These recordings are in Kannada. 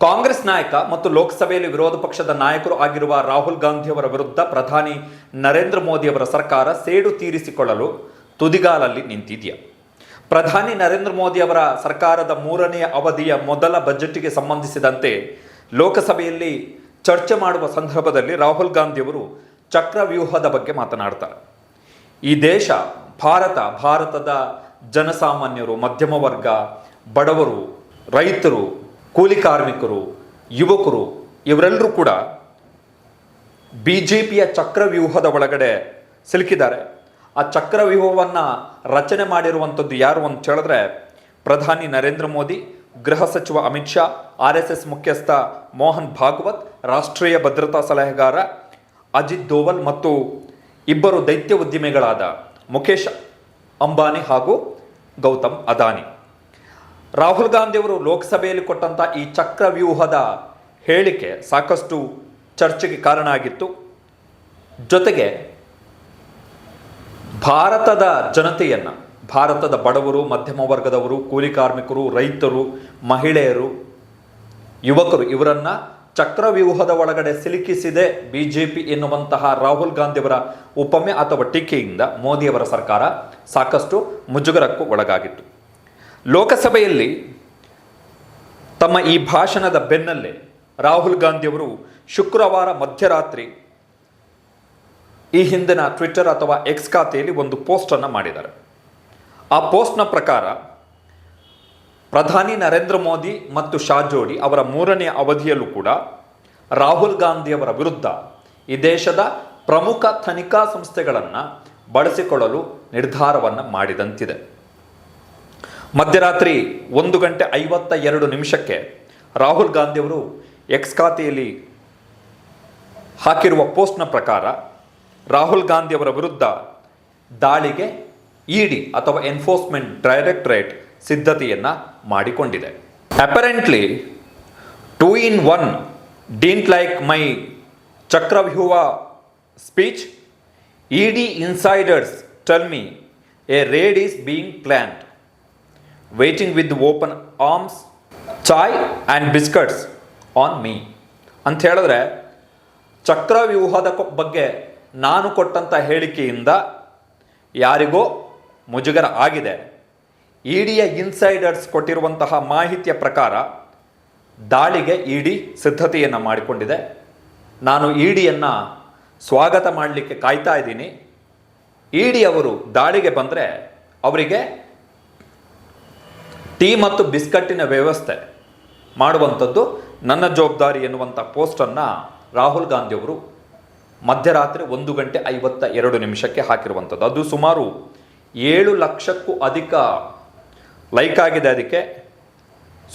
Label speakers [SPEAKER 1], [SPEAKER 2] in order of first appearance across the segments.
[SPEAKER 1] ಕಾಂಗ್ರೆಸ್ ನಾಯಕ ಮತ್ತು ಲೋಕಸಭೆಯಲ್ಲಿ ವಿರೋಧ ಪಕ್ಷದ ನಾಯಕರು ಆಗಿರುವ ರಾಹುಲ್ ಗಾಂಧಿಯವರ ವಿರುದ್ಧ ಪ್ರಧಾನಿ ನರೇಂದ್ರ ಮೋದಿಯವರ ಸರ್ಕಾರ ಸೇಡು ತೀರಿಸಿಕೊಳ್ಳಲು ತುದಿಗಾಲಲ್ಲಿ ನಿಂತಿದೆಯಾ? ಪ್ರಧಾನಿ ನರೇಂದ್ರ ಮೋದಿ ಅವರ ಸರ್ಕಾರದ ಮೂರನೆಯ ಅವಧಿಯ ಮೊದಲ ಬಜೆಟ್ಗೆ ಸಂಬಂಧಿಸಿದಂತೆ ಲೋಕಸಭೆಯಲ್ಲಿ ಚರ್ಚೆ ಮಾಡುವ ಸಂದರ್ಭದಲ್ಲಿ ರಾಹುಲ್ ಗಾಂಧಿಯವರು ಚಕ್ರವ್ಯೂಹದ ಬಗ್ಗೆ ಮಾತನಾಡ್ತಾರೆ. ಈ ದೇಶ, ಭಾರತ, ಭಾರತದ ಜನಸಾಮಾನ್ಯರು, ಮಧ್ಯಮ ವರ್ಗ, ಬಡವರು, ರೈತರು ಕೂಲಿ ಕಾರ್ಮಿಕರು, ಯುವಕರು, ಇವರೆಲ್ಲರೂ ಕೂಡ ಬಿ ಜೆ ಪಿಯ ಚಕ್ರವ್ಯೂಹದ ಒಳಗಡೆ ಸಿಲುಕಿದ್ದಾರೆ. ಆ ಚಕ್ರವ್ಯೂಹವನ್ನು ರಚನೆ ಮಾಡಿರುವಂಥದ್ದು ಯಾರು ಅಂತ ಹೇಳಿದ್ರೆ ಪ್ರಧಾನಿ ನರೇಂದ್ರ ಮೋದಿ, ಗೃಹ ಸಚಿವ Amit Shah, R S S ಮುಖ್ಯಸ್ಥ ಮೋಹನ್ ಭಾಗವತ್, ರಾಷ್ಟ್ರೀಯ ಭದ್ರತಾ ಸಲಹೆಗಾರ ಅಜಿತ್ ದೋವಲ್ ಮತ್ತು ಇಬ್ಬರು ದೈತ್ಯ ಉದ್ಯಮಿಗಳಾದ ಮುಖೇಶ್ ಅಂಬಾನಿ ಹಾಗೂ ಗೌತಮ್ ಅದಾನಿ. ರಾಹುಲ್ ಗಾಂಧಿಯವರು ಲೋಕಸಭೆಯಲ್ಲಿ ಕೊಟ್ಟಂಥ ಈ ಚಕ್ರವ್ಯೂಹದ ಹೇಳಿಕೆ ಸಾಕಷ್ಟು ಚರ್ಚೆಗೆ ಕಾರಣ ಆಗಿತ್ತು ಜೊತೆಗೆ ಭಾರತದ ಜನತೆಯನ್ನು, ಭಾರತದ ಬಡವರು, ಮಧ್ಯಮ ವರ್ಗದವರು, ಕೂಲಿ ಕಾರ್ಮಿಕರು, ರೈತರು, ಮಹಿಳೆಯರು, ಯುವಕರು ಇವರನ್ನ ಚಕ್ರವ್ಯೂಹದ ಒಳಗಡೆ ಸಿಲುಕಿಸಿದೆ ಬಿ ಜೆ ಪಿ ಎನ್ನುವಂತಹ ರಾಹುಲ್ ಗಾಂಧಿಯವರ ಉಪಮೆ ಅಥವಾ ಟೀಕೆಯಿಂದ ಮೋದಿಯವರ ಸರ್ಕಾರ ಸಾಕಷ್ಟು ಮುಜುಗರಕ್ಕೂ ಒಳಗಾಗಿತ್ತು. ಲೋಕಸಭೆಯಲ್ಲಿ ತಮ್ಮ ಈ ಭಾಷಣದ ಬೆನ್ನಲ್ಲೇ ರಾಹುಲ್ ಗಾಂಧಿಯವರು ಶುಕ್ರವಾರ ಮಧ್ಯರಾತ್ರಿ ಈ ಹಿಂದಿನ ಟ್ವಿಟ್ಟರ್ ಅಥವಾ ಎಕ್ಸ್ ಖಾತೆಯಲ್ಲಿ ಒಂದು ಪೋಸ್ಟನ್ನು ಮಾಡಿದ್ದಾರೆ. ಆ ಪೋಸ್ಟ್ನ ಪ್ರಕಾರ, ಪ್ರಧಾನಿ ನರೇಂದ್ರ ಮೋದಿ ಮತ್ತು ಶಾ ಜೋಡಿ ಅವರ ಮೂರನೇ ಅವಧಿಯಲ್ಲೂ ಕೂಡ ರಾಹುಲ್ ಗಾಂಧಿಯವರ ವಿರುದ್ಧ ಈ ದೇಶದ ಪ್ರಮುಖ ತನಿಖಾ ಸಂಸ್ಥೆಗಳನ್ನು ಬಳಸಿಕೊಳ್ಳಲು ನಿರ್ಧಾರವನ್ನು ಮಾಡಿದಂತಿದೆ. ಮಧ್ಯರಾತ್ರಿ ಒಂದು ಗಂಟೆ ಐವತ್ತ ಎರಡು ನಿಮಿಷಕ್ಕೆ ರಾಹುಲ್ ಗಾಂಧಿಯವರು ಎಕ್ಸ್ ಖಾತೆಯಲ್ಲಿ ಹಾಕಿರುವ ಪೋಸ್ಟ್ನ ಪ್ರಕಾರ ರಾಹುಲ್ ಗಾಂಧಿಯವರ ವಿರುದ್ಧ ದಾಳಿಗೆ ಇಡಿ ಅಥವಾ ಎನ್ಫೋರ್ಸ್ಮೆಂಟ್ ಡೈರೆಕ್ಟರೇಟ್ ಸಿದ್ಧತೆಯನ್ನು ಮಾಡಿಕೊಂಡಿದೆ. Apparently two in one didn't like my chakravyuh speech E D insiders tell me a raid is being planned waiting with open arms chai and biscuits on me ಅಂತ ಹೇಳಿದ್ರೆ ಚಕ್ರವ್ಯೂಹದ ಬಗ್ಗೆ ನಾನು ಕೊಟ್ಟಂಥ ಹೇಳಿಕೆಯಿಂದ ಯಾರಿಗೋ ಮುಜುಗರ ಆಗಿದೆ. ಇಡಿಯ ಇನ್ಸೈಡರ್ಸ್ ಕೊಟ್ಟಿರುವಂತಹ ಮಾಹಿತಿಯ ಪ್ರಕಾರ ದಾಳಿಗೆ ಇಡಿ ಸಿದ್ಧತೆಯನ್ನು ಮಾಡಿಕೊಂಡಿದೆ. ನಾನು ಇಡಿಯನ್ನು ಸ್ವಾಗತ ಮಾಡಲಿಕ್ಕೆ ಕಾಯ್ತಾ ಇದ್ದೀನಿ. ಇಡಿ ಅವರು ದಾಳಿಗೆ ಬಂದರೆ ಅವರಿಗೆ ಟೀ ಮತ್ತು ಬಿಸ್ಕಟ್ಟಿನ ವ್ಯವಸ್ಥೆ ಮಾಡುವಂಥದ್ದು ನನ್ನ ಜವಾಬ್ದಾರಿ ಎನ್ನುವಂಥ ಪೋಸ್ಟನ್ನು ರಾಹುಲ್ ಗಾಂಧಿಯವರು ಮಧ್ಯರಾತ್ರಿ ಒಂದು ಗಂಟೆ ಐವತ್ತ ಎರಡು ನಿಮಿಷಕ್ಕೆ ಹಾಕಿರುವಂಥದ್ದು. ಅದು ಸುಮಾರು ಏಳು ಲಕ್ಷಕ್ಕೂ ಅಧಿಕ ಲೈಕ್ ಆಗಿದೆ ಅದಕ್ಕೆ.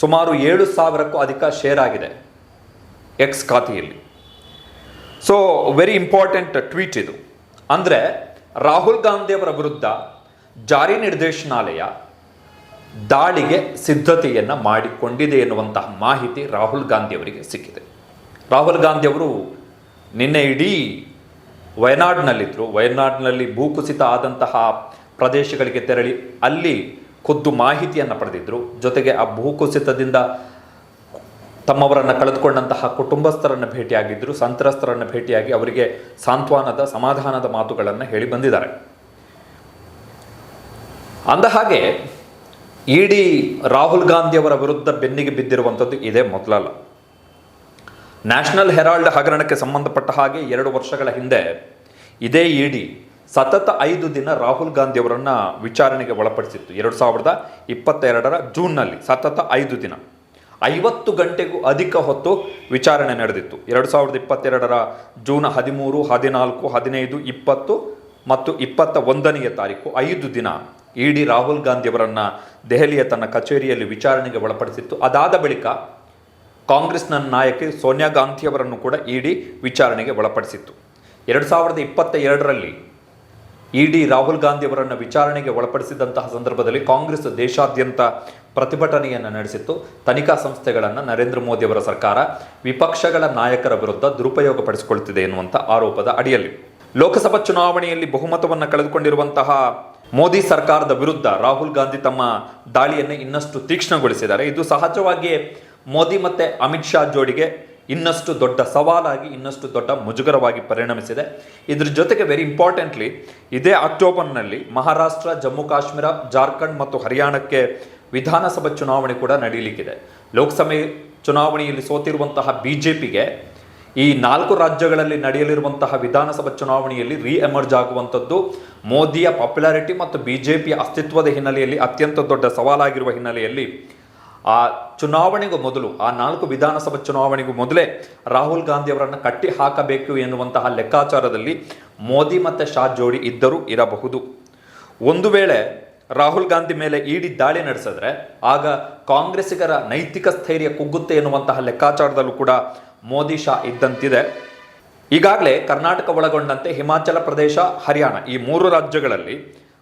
[SPEAKER 1] ಸುಮಾರು ಏಳು ಸಾವಿರಕ್ಕೂ ಅಧಿಕ ಶೇರ್ ಆಗಿದೆ ಎಕ್ಸ್ ಖಾತೆಯಲ್ಲಿ. ಸೊ ವೆರಿ ಇಂಪಾರ್ಟೆಂಟ್ ಟ್ವೀಟ್ ಇದು. ಅಂದರೆ ರಾಹುಲ್ ಗಾಂಧಿಯವರ ವಿರುದ್ಧ ಜಾರಿ ನಿರ್ದೇಶನಾಲಯ ದಾಳಿಗೆ ಸಿದ್ಧತೆಯನ್ನು ಮಾಡಿಕೊಂಡಿದೆ ಎನ್ನುವಂತಹ ಮಾಹಿತಿ ರಾಹುಲ್ ಗಾಂಧಿ ಅವರಿಗೆ ಸಿಕ್ಕಿದೆ. ರಾಹುಲ್ ಗಾಂಧಿ ಅವರು ನಿನ್ನೆ ಇಡೀ ವಯನಾಡ್ನಲ್ಲಿದ್ದರು ವಯನಾಡ್ನಲ್ಲಿ ಭೂಕುಸಿತ ಆದಂತಹ ಪ್ರದೇಶಗಳಿಗೆ ತೆರಳಿ ಅಲ್ಲಿ ಖುದ್ದು ಮಾಹಿತಿಯನ್ನು ಪಡೆದಿದ್ದರು ಜೊತೆಗೆ ಆ ಭೂಕುಸಿತದಿಂದ ತಮ್ಮವರನ್ನು ಕಳೆದುಕೊಂಡಂತಹ ಕುಟುಂಬಸ್ಥರನ್ನು ಭೇಟಿಯಾಗಿದ್ದರು ಸಂತ್ರಸ್ತರನ್ನು ಭೇಟಿಯಾಗಿ ಅವರಿಗೆ ಸಾಂತ್ವನದ, ಸಮಾಧಾನದ ಮಾತುಗಳನ್ನು ಹೇಳಿ ಬಂದಿದ್ದಾರೆ. ಅಂದ ಹಾಗೆ ಇಡಿ ರಾಹುಲ್ ಗಾಂಧಿಯವರ ವಿರುದ್ಧ ಬೆನ್ನಿಗೆ ಬಿದ್ದಿರುವಂಥದ್ದು ಇದೇ ಮೊದಲಲ್ಲ. ನ್ಯಾಷನಲ್ ಹೆರಾಲ್ಡ್ ಹಗರಣಕ್ಕೆ ಸಂಬಂಧಪಟ್ಟ ಹಾಗೆ ಎರಡು ವರ್ಷಗಳ ಹಿಂದೆ ಇದೇ ಇಡಿ ಸತತ ಐದು ದಿನ ರಾಹುಲ್ ಗಾಂಧಿಯವರನ್ನು ವಿಚಾರಣೆಗೆ ಒಳಪಡಿಸಿತ್ತು. ಎರಡು ಸಾವಿರದ ಇಪ್ಪತ್ತೆರಡರ ಜೂನ್ನಲ್ಲಿ ಸತತ ಐದು ದಿನ. ಐವತ್ತು ಗಂಟೆಗೂ ಅಧಿಕ ಹೊತ್ತು ವಿಚಾರಣೆ ನಡೆದಿತ್ತು. ಎರಡು ಸಾವಿರದ ಇಪ್ಪತ್ತೆರಡರ ಜೂನ್ ಹದಿಮೂರು, ಹದಿನಾಲ್ಕು, ಹದಿನೈದು, ಇಪ್ಪತ್ತು ಮತ್ತು ಇಪ್ಪತ್ತ ಒಂದನೆಯ ತಾರೀಕು ಐದು ದಿನ ಇಡಿ ರಾಹುಲ್ ಗಾಂಧಿಯವರನ್ನು ದೆಹಲಿಯ ತನ್ನ ಕಚೇರಿಯಲ್ಲಿ ವಿಚಾರಣೆಗೆ ಒಳಪಡಿಸಿತ್ತು. ಅದಾದ ಬಳಿಕ ಕಾಂಗ್ರೆಸ್ನ ನಾಯಕಿ ಸೋನಿಯಾ ಗಾಂಧಿಯವರನ್ನು ಕೂಡ ಇಡಿ ವಿಚಾರಣೆಗೆ ಒಳಪಡಿಸಿತ್ತು. ಎರಡು ಸಾವಿರದ ಇಪ್ಪತ್ತ ಎರಡರಲ್ಲಿ ಇಡಿ ರಾಹುಲ್ ಗಾಂಧಿಯವರನ್ನು ವಿಚಾರಣೆಗೆ ಒಳಪಡಿಸಿದಂತಹ ಸಂದರ್ಭದಲ್ಲಿ ಕಾಂಗ್ರೆಸ್ ದೇಶಾದ್ಯಂತ ಪ್ರತಿಭಟನೆಯನ್ನು ನಡೆಸಿತ್ತು. ತನಿಖಾ ಸಂಸ್ಥೆಗಳನ್ನು ನರೇಂದ್ರ ಮೋದಿಯವರ ಸರ್ಕಾರ ವಿಪಕ್ಷಗಳ ನಾಯಕರ ವಿರುದ್ಧ ದುರುಪಯೋಗಪಡಿಸಿಕೊಳ್ಳುತ್ತಿದೆ ಎನ್ನುವಂಥ ಆರೋಪದ ಅಡಿಯಲ್ಲಿ. ಲೋಕಸಭಾ ಚುನಾವಣೆಯಲ್ಲಿ ಬಹುಮತವನ್ನು ಕಳೆದುಕೊಂಡಿರುವಂತಹ ಮೋದಿ ಸರ್ಕಾರದ ವಿರುದ್ಧ ರಾಹುಲ್ ಗಾಂಧಿ ತಮ್ಮ ದಾಳಿಯನ್ನು ಇನ್ನಷ್ಟು ತೀಕ್ಷ್ಣಗೊಳಿಸಿದ್ದಾರೆ. ಇದು ಸಹಜವಾಗಿಯೇ ಮೋದಿ ಮತ್ತು ಅಮಿತ್ ಶಾ ಜೋಡಿಗೆ ಇನ್ನಷ್ಟು ದೊಡ್ಡ ಸವಾಲಾಗಿ, ಇನ್ನಷ್ಟು ದೊಡ್ಡ ಮುಜುಗರವಾಗಿ ಪರಿಣಮಿಸಿದೆ. ಇದ್ರ ಜೊತೆಗೆ ವೆರಿ ಇಂಪಾರ್ಟೆಂಟ್ಲಿ ಇದೇ ಅಕ್ಟೋಬರ್ನಲ್ಲಿ ಮಹಾರಾಷ್ಟ್ರ, ಜಮ್ಮು ಕಾಶ್ಮೀರ, ಜಾರ್ಖಂಡ್ ಮತ್ತು ಹರಿಯಾಣಕ್ಕೆ ವಿಧಾನಸಭಾ ಚುನಾವಣೆ ಕೂಡ ನಡೀಲಿಕ್ಕಿದೆ. ಲೋಕಸಭೆ ಚುನಾವಣೆಯಲ್ಲಿ ಸೋತಿರುವಂತಹ ಬಿ ಜೆ ಪಿಗೆ ಈ ನಾಲ್ಕು ರಾಜ್ಯಗಳಲ್ಲಿ ನಡೆಯಲಿರುವಂತಹ ವಿಧಾನಸಭಾ ಚುನಾವಣೆಯಲ್ಲಿ ರೀ ಎಮರ್ಜ್ ಆಗುವಂಥದ್ದು ಮೋದಿಯ ಪಾಪ್ಯುಲಾರಿಟಿ ಮತ್ತು ಬಿ ಜೆ ಪಿಯ ಅಸ್ತಿತ್ವದ ಹಿನ್ನೆಲೆಯಲ್ಲಿ ಅತ್ಯಂತ ದೊಡ್ಡ ಸವಾಲಾಗಿರುವ ಹಿನ್ನೆಲೆಯಲ್ಲಿ ಆ ಚುನಾವಣೆಗೂ ಮೊದಲು, ಆ ನಾಲ್ಕು ವಿಧಾನಸಭಾ ಚುನಾವಣೆಗೂ ಮೊದಲೇ ರಾಹುಲ್ ಗಾಂಧಿ ಅವರನ್ನು ಕಟ್ಟಿ ಹಾಕಬೇಕು ಎನ್ನುವಂತಹ ಲೆಕ್ಕಾಚಾರದಲ್ಲಿ ಮೋದಿ ಮತ್ತು ಶಾ ಜೋಡಿ ಇದ್ದರೂ ಇರಬಹುದು. ಒಂದು ವೇಳೆ ರಾಹುಲ್ ಗಾಂಧಿ ಮೇಲೆ ಇಡಿ ದಾಳಿ ನಡೆಸಿದ್ರೆ, ಆಗ ಕಾಂಗ್ರೆಸ್ಸಿಗರ ನೈತಿಕ ಸ್ಥೈರ್ಯ ಕುಗ್ಗುತ್ತೆ ಎನ್ನುವಂತಹ ಲೆಕ್ಕಾಚಾರದಲ್ಲೂ ಕೂಡ ಮೋದಿ ಶಾ ಇದ್ದಂತಿದೆ. ಈಗಾಗಲೇ ಕರ್ನಾಟಕ ಒಳಗೊಂಡಂತೆ ಹಿಮಾಚಲ ಪ್ರದೇಶ, ಹರಿಯಾಣ ಈ ಮೂರು ರಾಜ್ಯಗಳಲ್ಲಿ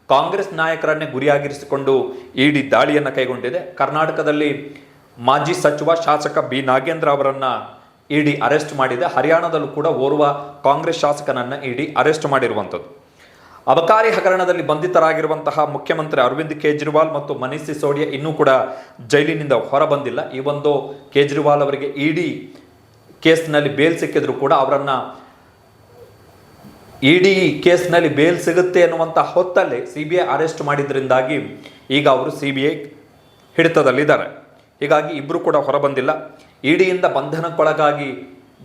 [SPEAKER 1] ಕಾಂಗ್ರೆಸ್ ನಾಯಕರನ್ನೇ ಗುರಿಯಾಗಿರಿಸಿಕೊಂಡು ಇಡಿ ದಾಳಿಯನ್ನು ಕೈಗೊಂಡಿದೆ. ಕರ್ನಾಟಕದಲ್ಲಿ ಮಾಜಿ ಸಚಿವ ಶಾಸಕ ಬಿ ನಾಗೇಂದ್ರ ಅವರನ್ನು ಇಡಿ ಅರೆಸ್ಟ್ ಮಾಡಿದೆ. ಹರಿಯಾಣದಲ್ಲೂ ಕೂಡ ಓರ್ವ ಕಾಂಗ್ರೆಸ್ ಶಾಸಕನನ್ನು ಇಡಿ ಅರೆಸ್ಟ್ ಮಾಡಿರುವಂಥದ್ದು. ಅಬಕಾರಿ ಹಗರಣದಲ್ಲಿ ಬಂಧಿತರಾಗಿರುವಂತಹ ಮುಖ್ಯಮಂತ್ರಿ ಅರವಿಂದ್ ಕೇಜ್ರಿವಾಲ್ ಮತ್ತು ಮನೀಷ್ ಸಿಸೋಡಿಯಾ ಇನ್ನೂ ಕೂಡ ಜೈಲಿನಿಂದ ಹೊರಬಂದಿಲ್ಲ. ಈ ಒಂದು ಕೇಜ್ರಿವಾಲ್ ಅವರಿಗೆ ಇಡಿ ಕೇಸ್ನಲ್ಲಿ ಬೇಲ್ ಸಿಕ್ಕಿದ್ರು ಕೂಡ ಅವರನ್ನು ಇಡಿ ಕೇಸ್ನಲ್ಲಿ ಬೇಲ್ ಸಿಗುತ್ತೆ ಅನ್ನುವಂಥ ಹೊತ್ತಲ್ಲಿ ಸಿ ಬಿ ಐ ಅರೆಸ್ಟ್ ಮಾಡಿದ್ರಿಂದಾಗಿ ಈಗ ಅವರು ಸಿ ಬಿ ಐ ಹಿಡಿತದಲ್ಲಿದ್ದಾರೆ. ಹೀಗಾಗಿ ಇಬ್ಬರು ಕೂಡ ಹೊರಬಂದಿಲ್ಲ. ಇಡಿಯಿಂದ ಬಂಧನಕ್ಕೊಳಗಾಗಿ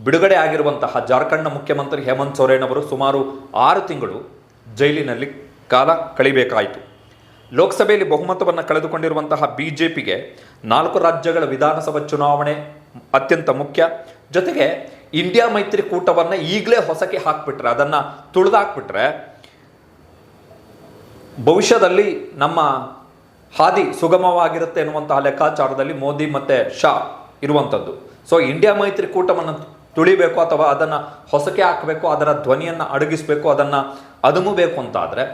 [SPEAKER 1] ಬಿಡುಗಡೆ ಆಗಿರುವಂತಹ ಜಾರ್ಖಂಡ್ನ ಮುಖ್ಯಮಂತ್ರಿ ಹೇಮಂತ್ ಸೊರೇನ್ ಅವರು ಸುಮಾರು ಆರು ತಿಂಗಳು ಜೈಲಿನಲ್ಲಿ ಕಾಲ ಕಳಿಬೇಕಾಯಿತು. ಲೋಕಸಭೆಯಲ್ಲಿ ಬಹುಮತವನ್ನು ಕಳೆದುಕೊಂಡಿರುವಂತಹ ಬಿ ಜೆ ಪಿಗೆ ನಾಲ್ಕು ರಾಜ್ಯಗಳ ವಿಧಾನಸಭಾ ಚುನಾವಣೆ ಅತ್ಯಂತ ಮುಖ್ಯ. ಜೊತೆಗೆ ಇಂಡಿಯಾ ಮೈತ್ರಿಕೂಟವನ್ನು ಈಗಲೇ ಹೊಸಕ್ಕೆ ಹಾಕ್ಬಿಟ್ರೆ, ಅದನ್ನು ತುಳಿದಾಕ್ಬಿಟ್ರೆ, ಭವಿಷ್ಯದಲ್ಲಿ ನಮ್ಮ ಹಾದಿ ಸುಗಮವಾಗಿರುತ್ತೆ ಎನ್ನುವಂತಹ ಲೆಕ್ಕಾಚಾರದಲ್ಲಿ ಮೋದಿ ಮತ್ತು ಶಾ ಇರುವಂಥದ್ದು. ಸೊ ಇಂಡಿಯಾ ಮೈತ್ರಿಕೂಟವನ್ನು ತುಳಿಬೇಕು ಅಥವಾ ಅದನ್ನು ಹೊಸಕೆ ಹಾಕಬೇಕು, ಅದರ ಧ್ವನಿಯನ್ನು ಅಡಗಿಸಬೇಕು, ಅದನ್ನು ಅದುಮಬೇಕು ಅಂತಾದರೆ,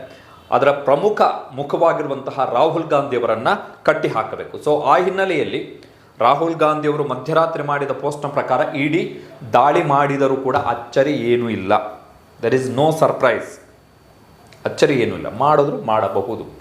[SPEAKER 1] ಅದರ ಪ್ರಮುಖ ಮುಖವಾಗಿರುವಂತಹ ರಾಹುಲ್ ಗಾಂಧಿಯವರನ್ನು ಕಟ್ಟಿ ಹಾಕಬೇಕು ಸೊ ಆ ಹಿನ್ನೆಲೆಯಲ್ಲಿ ರಾಹುಲ್ ಗಾಂಧಿಯವರು ಮಧ್ಯರಾತ್ರಿ ಮಾಡಿದ ಪೋಸ್ಟ್ನ ಪ್ರಕಾರ ಇಡಿ ದಾಳಿ ಮಾಡಿದರೂ ಕೂಡ ಅಚ್ಚರಿ ಏನೂ ಇಲ್ಲ. ದರ್ ಇಸ್ ನೋ ಸರ್ಪ್ರೈಸ್ ಅಚ್ಚರಿ ಏನೂ ಇಲ್ಲ. ಮಾಡಿದ್ರು ಮಾಡಬಹುದು.